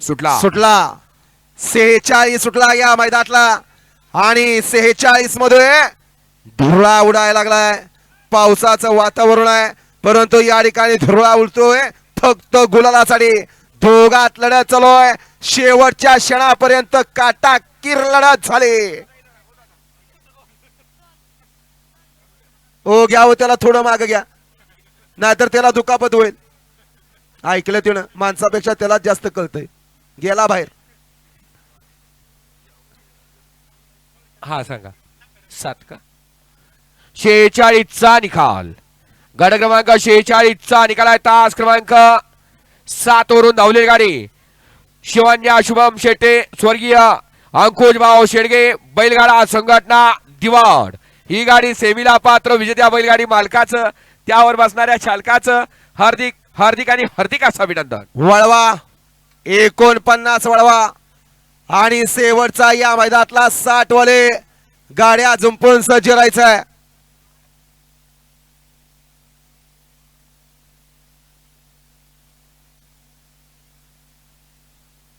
सुटला. सुटला. सेहेचाळीस सुटला या मैदानातला. आणि सेहेचाळीसमध्ये धुरळा उडायला लागलाय. पावसाचं वातावरण आहे. परंतु या ठिकाणी धुरळा उडतोय. फक्त गुलालासाठी. दोघात लढत चालूय. शेवटच्या क्षणापर्यंत काटा किर लढत झाली. ओ घ्या हो त्याला थोडं माग घ्या. नाहीतर त्याला दुखापत होईल. ऐकलं तिनं माणसापेक्षा त्याला जास्त कळतंय. गेला बाहेर. हा सांगा. सात का? शेहेचाळीसचा निकाल. गड क्रमांक शेहेचाळीसचा निकाल आहे. तास क्रमांक सात वरून धावलेली गाडी. शिवान्या शुभम शेटे स्वर्गीय अंकुश भाऊ शेडगे बैलगाडा संघटना दिवाड. ही गाडी सेमीला पात्र विजेत्या बैलगाडी मालकाचं त्यावर बसणाऱ्या चालकाचं हार्दिक हार्दिक आणि हार्दिक असं अभिनंदन. वळवा एकोणपन्नास वळवा. आणि शेवटचा या मैदानातला साठ वले गाड्या झुंपून सज्ज राहायचं